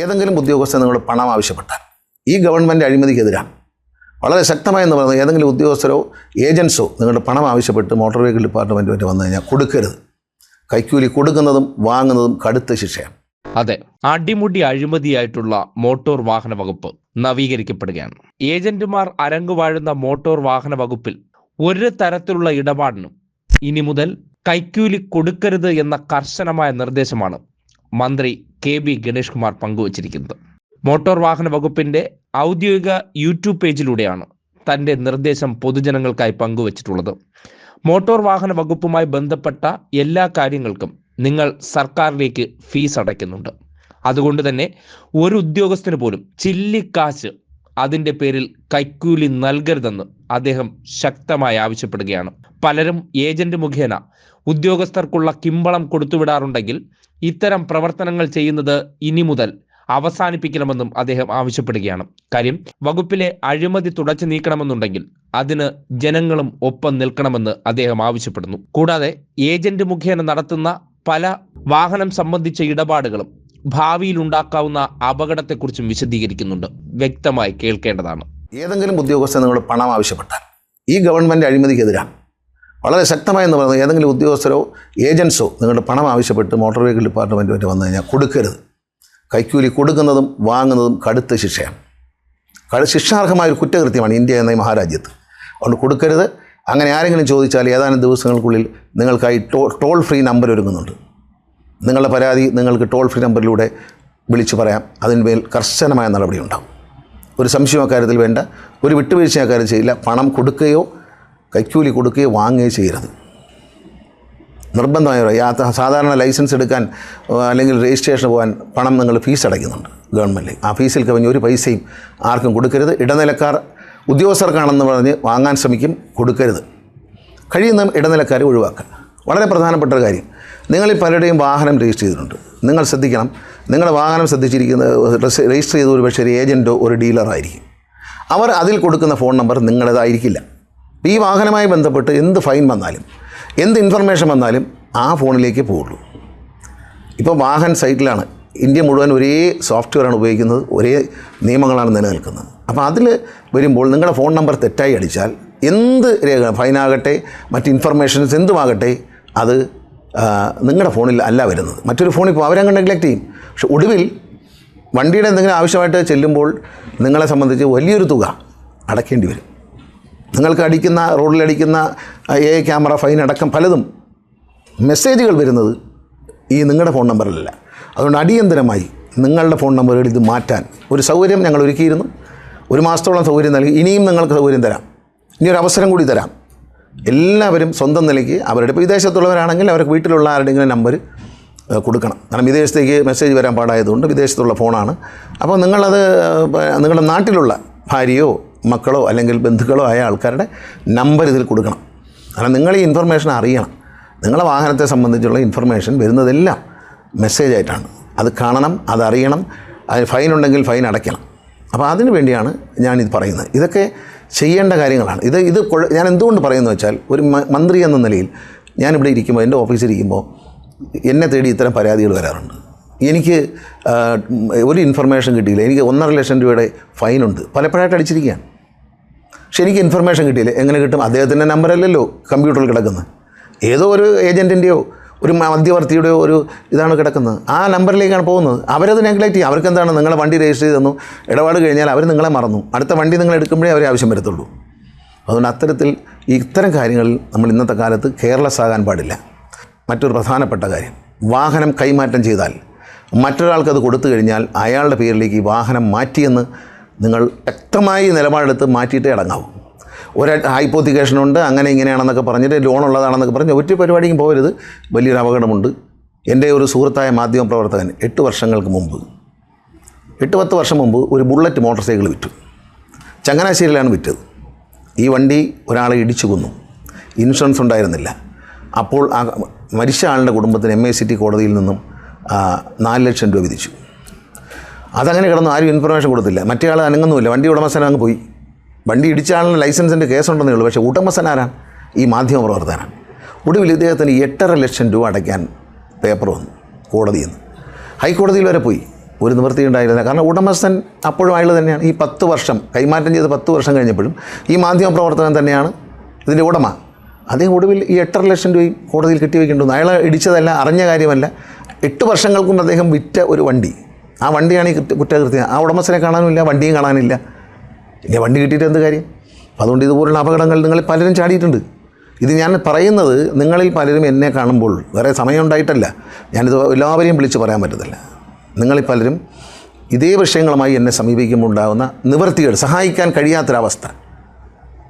ഏതെങ്കിലും ഉദ്യോഗസ്ഥൻ നിങ്ങൾ പണം ആവശ്യപ്പെട്ടാൽ ഈ ഗവൺമെന്റ് അഴിമതിക്കെതിരാണ് വളരെ ശക്തമായെന്ന് പറയുന്നത് ഏതെങ്കിലും ഉദ്യോഗസ്ഥരോ ഏജൻസോ നിങ്ങളുടെ പണം ആവശ്യപ്പെട്ട് മോട്ടോർ വെഹിക്കിൾ ഡിപ്പാർട്ട്മെന്റുമായിട്ട് വന്നു കഴിഞ്ഞാൽ കൊടുക്കരുത്. കൈക്കൂലി കൊടുക്കുന്നതും വാങ്ങുന്നതും കടുത്ത ശിക്ഷയാണ്. അതെ അടിമുടി അഴിമതിയായിട്ടുള്ള മോട്ടോർ വാഹന വകുപ്പ് നവീകരിക്കപ്പെടുകയാണ്. ഏജന്റുമാർ അരങ്ങുവാഴുന്ന മോട്ടോർ വാഹന വകുപ്പിൽ ഒരു തരത്തിലുള്ള ഇടപാടിനും ഇനി മുതൽ കൈക്കൂലി കൊടുക്കരുത് എന്ന കർശനമായ നിർദ്ദേശമാണ് മന്ത്രി കെ ബി ഗണേഷ് കുമാർ പങ്കുവച്ചിരിക്കുന്നത്. മോട്ടോർ വാഹന വകുപ്പിന്റെ ഔദ്യോഗിക യൂട്യൂബ് പേജിലൂടെയാണ് തന്റെ നിർദ്ദേശം പൊതുജനങ്ങൾക്കായി പങ്കുവച്ചിട്ടുള്ളത്. മോട്ടോർ വാഹന വകുപ്പുമായി ബന്ധപ്പെട്ട എല്ലാ കാര്യങ്ങൾക്കും നിങ്ങൾ സർക്കാരിലേക്ക് ഫീസ് അടയ്ക്കുന്നുണ്ട്. അതുകൊണ്ട് തന്നെ ഒരു ഉദ്യോഗസ്ഥന് പോലും ചില്ലിക്കാശ് അതിന്റെ പേരിൽ കൈക്കൂലി നൽകരുതെന്ന് അദ്ദേഹം ശക്തമായി ആവശ്യപ്പെടുകയാണ്. പലരും ഏജന്റ് മുഖേന ഉദ്യോഗസ്ഥർക്കുള്ള കിമ്പളം കൊടുത്തുവിടാറുണ്ടെങ്കിൽ ഇത്തരം പ്രവർത്തനങ്ങൾ ചെയ്യുന്നത് ഇനി മുതൽ അവസാനിപ്പിക്കണമെന്നും അദ്ദേഹം ആവശ്യപ്പെടുകയാണ്. കാര്യം വകുപ്പിലെ അഴിമതി തുടച്ചു നീക്കണമെന്നുണ്ടെങ്കിൽ അതിന് ജനങ്ങളും ഒപ്പം നിൽക്കണമെന്ന് അദ്ദേഹം ആവശ്യപ്പെടുന്നു. കൂടാതെ ഏജന്റ് മുഖേന നടത്തുന്ന പല വാഹനം സംബന്ധിച്ച ഇടപാടുകളും ഭാവിയിൽ ഉണ്ടാക്കാവുന്ന അപകടത്തെക്കുറിച്ചും വിശദീകരിക്കുന്നുണ്ട്. വ്യക്തമായി കേൾക്കേണ്ടതാണ്. ഏതെങ്കിലും ഉദ്യോഗസ്ഥൻ നിങ്ങൾ പണം ആവശ്യപ്പെട്ടാൽ ഈ ഗവൺമെന്റ് അഴിമതിക്കെതിരാണ്. വളരെ ശക്തമായി എന്ന് പറയുന്നത് ഏതെങ്കിലും ഉദ്യോഗസ്ഥരോ ഏജൻസോ നിങ്ങളുടെ പണം ആവശ്യപ്പെട്ട് മോട്ടോർ വെഹിക്കിൾ ഡിപ്പാർട്ട്മെന്റുമായിട്ട് വന്നു കഴിഞ്ഞാൽ കൊടുക്കരുത്. കൈക്കൂലി കൊടുക്കുന്നതും വാങ്ങുന്നതും കടുത്ത ശിക്ഷയാണ്. കടു ശിക്ഷാർഹമായ ഒരു കുറ്റകൃത്യമാണ് ഇന്ത്യ എന്ന ഈ മഹാരാജ്യത്ത്. അതുകൊണ്ട് കൊടുക്കരുത്. അങ്ങനെ ആരെങ്കിലും ചോദിച്ചാൽ ഏതാനും ദിവസങ്ങൾക്കുള്ളിൽ നിങ്ങൾക്കായി ടോ ടോൾ ഫ്രീ നമ്പർ ഒരുങ്ങുന്നുണ്ട്. നിങ്ങളുടെ പരാതി നിങ്ങൾക്ക് ടോൾ ഫ്രീ നമ്പറിലൂടെ വിളിച്ചു പറയാം. അതിന്മേൽ കർശനമായ നടപടി ഉണ്ടാകും ഒരു സംശയം അക്കാര്യത്തിൽ വേണ്ട. ഒരു വിട്ടുവീഴ്ച അക്കാര്യം ചെയ്യില്ല. പണം കൊടുക്കുകയോ കൈക്കൂലി കൊടുക്കുകയോ വാങ്ങുകയോ ചെയ്യരുത്. നിർബന്ധമായ യാത്ര സാധാരണ ലൈസൻസ് എടുക്കാൻ അല്ലെങ്കിൽ രജിസ്ട്രേഷൻ പോകാൻ പണം നിങ്ങൾ ഫീസ് അടയ്ക്കുന്നുണ്ട് ഗവൺമെന്റ്. ആ ഫീസിൽ കവിഞ്ഞ് ഒരു പൈസയും ആർക്കും കൊടുക്കരുത്. ഇടനിലക്കാർ ഉദ്യോഗസ്ഥർക്കാണെന്ന് പറഞ്ഞ് വാങ്ങാൻ ശ്രമിക്കും കൊടുക്കരുത്. കഴിയുന്ന ഇടനിലക്കാരെ ഒഴിവാക്കുക. വളരെ പ്രധാനപ്പെട്ട ഒരു കാര്യം. നിങ്ങളിൽ പലരുടെയും വാഹനം രജിസ്റ്റർ ചെയ്തിട്ടുണ്ട്. നിങ്ങൾ ശ്രദ്ധിക്കണം. നിങ്ങളുടെ വാഹനം ശ്രദ്ധിച്ചിരിക്കുന്ന രജിസ്റ്റർ ചെയ്ത ഒരു പക്ഷേ ഒരു ഏജന്റോ ഒരു ഡീലറോ ആയിരിക്കും. അവർ അതിൽ കൊടുക്കുന്ന ഫോൺ നമ്പർ നിങ്ങളുടേതായിരിക്കില്ല. ഈ വാഹനമായി ബന്ധപ്പെട്ട് എന്ത് ഫൈൻ വന്നാലും എന്ത് ഇൻഫർമേഷൻ വന്നാലും ആ ഫോണിലേക്ക് പോവുള്ളൂ. ഇപ്പോൾ വാഹൻ സൈറ്റിലാണ് ഇന്ത്യ മുഴുവൻ ഒരേ സോഫ്റ്റ്വെയറാണ് ഉപയോഗിക്കുന്നത് ഒരേ നിയമങ്ങളാണ് നിലനിൽക്കുന്നത്. അപ്പോൾ അതിൽ വരുമ്പോൾ നിങ്ങളുടെ ഫോൺ നമ്പർ തെറ്റായി അടിച്ചാൽ എന്ത് രേഖ ഫൈനാകട്ടെ മറ്റ് ഇൻഫർമേഷൻസ് എന്തുമാകട്ടെ അത് നിങ്ങളുടെ ഫോണിൽ അല്ല വരുന്നത്. മറ്റൊരു ഫോണിൽ പോകും അവരങ്ങ് നെഗ്ലക്റ്റ് ചെയ്യും. പക്ഷെ ഒടുവിൽ വണ്ടിയുടെ എന്തെങ്കിലും ആവശ്യമായിട്ട് ചെല്ലുമ്പോൾ നിങ്ങളെ സംബന്ധിച്ച് വലിയൊരു തുക അടയ്ക്കേണ്ടി വരും. നിങ്ങൾക്ക് അടിക്കുന്ന റോഡിലടിക്കുന്ന എ ക്യാമറ ഫൈൻ അടക്കം പലതും മെസ്സേജുകൾ വരുന്നത് ഈ നിങ്ങളുടെ ഫോൺ നമ്പറിലല്ല. അതുകൊണ്ട് അടിയന്തരമായി നിങ്ങളുടെ ഫോൺ നമ്പറുകൾ ഇത് മാറ്റാൻ ഒരു സൗകര്യം ഞങ്ങൾ ഒരുക്കിയിരുന്നു. ഒരു മാസത്തോളം സൗകര്യം നൽകി. ഇനിയും നിങ്ങൾക്ക് സൗകര്യം തരാം. ഇനി ഒരു അവസരം കൂടി തരാം. എല്ലാവരും സ്വന്തം നിലയ്ക്ക് അവരുടെ ഇപ്പോൾ വിദേശത്തുള്ളവരാണെങ്കിൽ അവർക്ക് വീട്ടിലുള്ള ആരുടെയെങ്കിലും നമ്പർ കൊടുക്കണം. കാരണം വിദേശത്തേക്ക് മെസ്സേജ് വരാൻ പാടായതുകൊണ്ട് വിദേശത്തുള്ള ഫോണാണ്. അപ്പോൾ നിങ്ങളത് നിങ്ങളുടെ നാട്ടിലുള്ള ഭാര്യയോ മക്കളോ അല്ലെങ്കിൽ ബന്ധുക്കളോ ആയ ആൾക്കാരുടെ നമ്പർ ഇതിൽ കൊടുക്കണം. കാരണം നിങ്ങൾ ഈ ഇൻഫർമേഷൻ അറിയണം. നിങ്ങളെ വാഹനത്തെ സംബന്ധിച്ചുള്ള ഇൻഫർമേഷൻ വരുന്നതെല്ലാം മെസ്സേജായിട്ടാണ് അത് കാണണം അതറിയണം അതിന് ഫൈൻ ഉണ്ടെങ്കിൽ ഫൈൻ അടയ്ക്കണം. അപ്പോൾ അതിനു വേണ്ടിയാണ് ഞാനിത് പറയുന്നത്. ഇതൊക്കെ ചെയ്യേണ്ട കാര്യങ്ങളാണ്. ഇത് ഇത് ഞാൻ എന്തുകൊണ്ട് പറയുന്നത് വെച്ചാൽ ഒരു മന്ത്രി എന്ന നിലയിൽ ഞാനിവിടെ ഇരിക്കുമ്പോൾ എന്റെ ഓഫീസിൽ ഇരിക്കുമ്പോൾ എന്നെ തേടി ഇത്തരം പരാതികൾ വരാറുണ്ട്. എനിക്ക് ഒരു ഇൻഫർമേഷൻ കിട്ടിയില്ല. എനിക്ക് ഒന്നര ലക്ഷം രൂപയുടെ ഫൈനുണ്ട് പലപ്പോഴായിട്ട് അടിച്ചിരിക്കുകയാണ്. പക്ഷെ എനിക്ക് ഇൻഫർമേഷൻ കിട്ടിയില്ല. എങ്ങനെ കിട്ടും? അദ്ദേഹത്തിന്റെ നമ്പറല്ലല്ലോ കമ്പ്യൂട്ടറിൽ കിടക്കുന്നത്. ഏതോ ഒരു ഏജന്റിന്റെയോ ഒരു മധ്യവർത്തിയുടെയോ ഒരു ഇതാണ് കിടക്കുന്നത്. ആ നമ്പറിലേക്കാണ് പോകുന്നത്. അവരത് നെഗ്ലക്റ്റ് ചെയ്യും. അവർക്ക് എന്താണ് നിങ്ങളെ വണ്ടി രജിസ്റ്റർ ചെയ്ത് തന്നു ഇടപാട് കഴിഞ്ഞാൽ അവർ നിങ്ങളെ മറന്നു. അടുത്ത വണ്ടി നിങ്ങൾ എടുക്കുമ്പോഴേ അവർ ആവശ്യം വരത്തുള്ളൂ. അതുകൊണ്ട് അത്തരത്തിൽ ഇത്തരം കാര്യങ്ങളിൽ നമ്മൾ ഇന്നത്തെ കാലത്ത് കെയർലെസ് ആകാൻ പാടില്ല. മറ്റൊരു പ്രധാനപ്പെട്ട കാര്യം. വാഹനം കൈമാറ്റം ചെയ്താൽ മറ്റൊരാൾക്കത് കൊടുത്തു കഴിഞ്ഞാൽ അയാളുടെ പേരിലേക്ക് ഈ വാഹനം മാറ്റിയെന്ന് നിങ്ങൾ വ്യക്തമായി നിലപാടെടുത്ത് മാറ്റിയിട്ടേ ഇടങ്ങാവും ഒരു ഹൈപ്പോത്തിക്കേഷനുണ്ട് അങ്ങനെ ഇങ്ങനെയാണെന്നൊക്കെ പറഞ്ഞിട്ട് ലോൺ ഉള്ളതാണെന്നൊക്കെ പറഞ്ഞ് ഒറ്റ പരിപാടിക്കും പോകരുത്. വലിയൊരു അപകടമുണ്ട്. എന്റെ ഒരു സുഹൃത്തായ മാധ്യമ പ്രവർത്തകൻ എട്ട് വർഷങ്ങൾക്ക് മുമ്പ് എട്ട് പത്ത് വർഷം മുമ്പ് ഒരു ബുള്ളറ്റ് മോട്ടോർ സൈക്കിൾ വിറ്റു. ചങ്ങനാശ്ശേരിയിലാണ് വിറ്റത്. ഈ വണ്ടി ഒരാളെ ഇടിച്ചു കൊന്നു. ഇൻഷുറൻസ് ഉണ്ടായിരുന്നില്ല. അപ്പോൾ ആ മരിച്ച ആളുടെ കുടുംബത്തിന് എം എ സി ടി കോടതിയിൽ നിന്നും നാല് ലക്ഷം രൂപ വിധിച്ചു. അതങ്ങനെ കിടന്നു ആരും ഇൻഫർമേഷൻ കൊടുത്തില്ല. മറ്റേ ആൾ അനങ്ങുന്നുമില്ല. വണ്ടി ഉടമസ്ഥൻ അങ്ങ് പോയി. വണ്ടി ഇടിച്ച ആളിന് ലൈസൻസിന്റെ കേസുണ്ടെന്നേ ഉള്ളൂ. പക്ഷേ ഉടമസ്ഥൻ ഈ മാധ്യമ പ്രവർത്തകനാണ് ഒടുവിൽ ഇദ്ദേഹത്തിന് എട്ടര ലക്ഷം രൂപ അടയ്ക്കാൻ പേപ്പർ വന്നു. കോടതിയിൽ നിന്ന്. ഹൈക്കോടതിയിൽ വരെ പോയി. ഒരു നിവൃത്തി ഉണ്ടായില്ല കാരണം ഉടമസ്ഥൻ അപ്പോഴും അയാൾ തന്നെയാണ്. ഈ പത്ത് വർഷം കൈമാറ്റം ചെയ്ത് പത്ത് വർഷം കഴിഞ്ഞപ്പോഴും ഈ മാധ്യമ പ്രവർത്തനം തന്നെയാണ് ഇതിന്റെ ഉടമ. അതേ ഒടുവിൽ ഈ എട്ടര ലക്ഷം രൂപയും കോടതിയിൽ കെട്ടിവെക്കേണ്ടി അയാൾ ഇടിച്ചതല്ല അറിഞ്ഞ കാര്യമല്ല. എട്ട് വർഷങ്ങൾക്കും അദ്ദേഹം വിറ്റ ഒരു വണ്ടി. ആ വണ്ടിയാണ് ഈ കുറ്റ- കുറ്റകൃത്യം. ആ ഉടമസ്ഥനെ കാണാനുമില്ല വണ്ടിയും കാണാനില്ല. ഇനി വണ്ടി കിട്ടിയിട്ട് എന്ത് കാര്യം? അപ്പം അതുകൊണ്ട് ഇതുപോലുള്ള അപകടങ്ങൾ നിങ്ങൾ പലരും ചാടിയിട്ടുണ്ട്. ഇത് ഞാൻ പറയുന്നത് നിങ്ങളിൽ പലരും എന്നെ കാണുമ്പോൾ വേറെ സമയമുണ്ടായിട്ടല്ല ഞാനിത് എല്ലാവരെയും വിളിച്ച് പറയാൻ പറ്റത്തില്ല. നിങ്ങളിൽ പലരും ഇതേ വിഷയങ്ങളുമായി എന്നെ സമീപിക്കുമ്പോൾ ഉണ്ടാകുന്ന നിവൃത്തികൾ സഹായിക്കാൻ കഴിയാത്തൊരവസ്ഥ.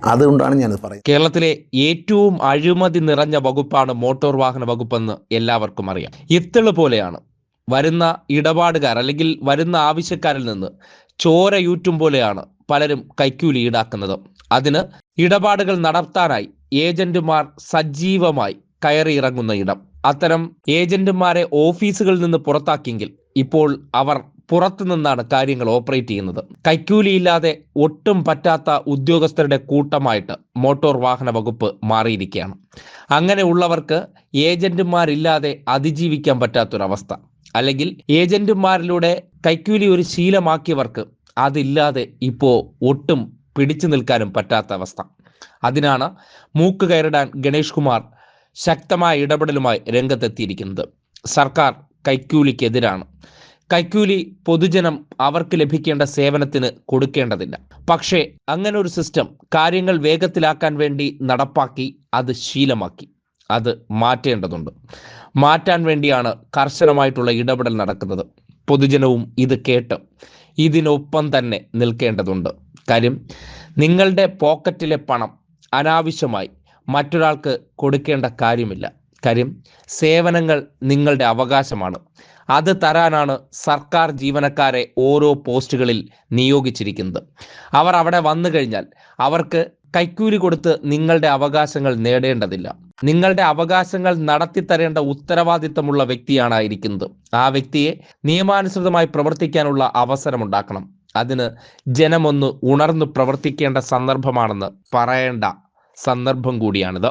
അതുകൊണ്ടാണ് ഞാനിത് പറയുന്നത്. കേരളത്തിലെ ഏറ്റവും അഴിമതി നിറഞ്ഞ വകുപ്പാണ് മോട്ടോർ വാഹന വകുപ്പെന്ന് എല്ലാവർക്കും അറിയാം. ഇത്തൾ പോലെയാണ്. വരുന്ന ഇടപാടുകാർ അല്ലെങ്കിൽ വരുന്ന ആവശ്യക്കാരിൽ നിന്ന് ചോരയൂറ്റും പോലെയാണ് പലരും കൈക്കൂലി ഈടാക്കുന്നത്. അതിന് ഇടപാടുകൾ നടത്താനായി ഏജന്റുമാർ സജീവമായി കയറിയിറങ്ങുന്ന ഇടം. അത്തരം ഏജന്റുമാരെ ഓഫീസുകളിൽ നിന്ന് പുറത്താക്കിയെങ്കിൽ ഇപ്പോൾ അവർ പുറത്തു നിന്നാണ് കാര്യങ്ങൾ ഓപ്പറേറ്റ് ചെയ്യുന്നത്. കൈക്കൂലിയില്ലാതെ ഒട്ടും പറ്റാത്ത ഉദ്യോഗസ്ഥരുടെ കൂട്ടമായിട്ട് മോട്ടോർ വാഹന വകുപ്പ് മാറിയിരിക്കുകയാണ്. അങ്ങനെയുള്ളവർക്ക് ഏജന്റുമാരില്ലാതെ അതിജീവിക്കാൻ പറ്റാത്തൊരവസ്ഥ. അല്ലെങ്കിൽ ഏജന്റുമാരിലൂടെ കൈക്കൂലി ഒരു ശീലമാക്കിയവർക്ക് അതില്ലാതെ ഇപ്പോൾ ഒട്ടും പിടിച്ചു നിൽക്കാനും പറ്റാത്ത അവസ്ഥ. അതിനാണ് മൂക്ക് കയറിടാൻ ഗണേഷ് കുമാർ ശക്തമായ ഇടപെടലുമായി രംഗത്തെത്തിയിരിക്കുന്നത്. സർക്കാർ കൈക്കൂലിക്കെതിരാണ്. കൈക്കൂലി പൊതുജനം അവർക്ക് ലഭിക്കേണ്ട സേവനത്തിന് കൊടുക്കേണ്ടതില്ല. പക്ഷേ അങ്ങനെ ഒരു സിസ്റ്റം കാര്യങ്ങൾ വേഗത്തിലാക്കാൻ വേണ്ടി നടപ്പാക്കി അത് ശീലമാക്കി അത് മാറ്റേണ്ടതുണ്ട്. മാറ്റാൻ വേണ്ടിയാണ് കർശനമായിട്ടുള്ള ഇടപെടൽ നടക്കുന്നത്. പൊതുജനവും ഇത് കേട്ട് ഇതിനൊപ്പം തന്നെ നിൽക്കേണ്ടതുണ്ട്. കാര്യം നിങ്ങളുടെ പോക്കറ്റിലെ പണം അനാവശ്യമായി മറ്റൊരാൾക്ക് കൊടുക്കേണ്ട കാര്യമില്ല. കാര്യം സേവനങ്ങൾ നിങ്ങളുടെ അവകാശമാണ്. അത് തരാനാണ് സർക്കാർ ജീവനക്കാരെ ഓരോ പോസ്റ്റുകളിൽ നിയോഗിച്ചിരിക്കുന്നത്. അവർ അവിടെ വന്നു കഴിഞ്ഞാൽ അവർക്ക് കൈക്കൂലി കൊടുത്ത് നിങ്ങളുടെ അവകാശങ്ങൾ നേടേണ്ടതില്ല. നിങ്ങളുടെ അവകാശങ്ങൾ നടത്തിത്തരേണ്ട ഉത്തരവാദിത്തമുള്ള വ്യക്തിയാണ് ഇരിക്കുന്നത് ആ വ്യക്തിയെ നിയമാനുസൃതമായി പ്രവർത്തിക്കാനുള്ള അവസരമുണ്ടാക്കണം. അതിന് ജനമൊന്ന് ഉണർന്നു പ്രവർത്തിക്കേണ്ട സന്ദർഭമാണെന്ന് പറയേണ്ട സന്ദർഭം കൂടിയാണിത്.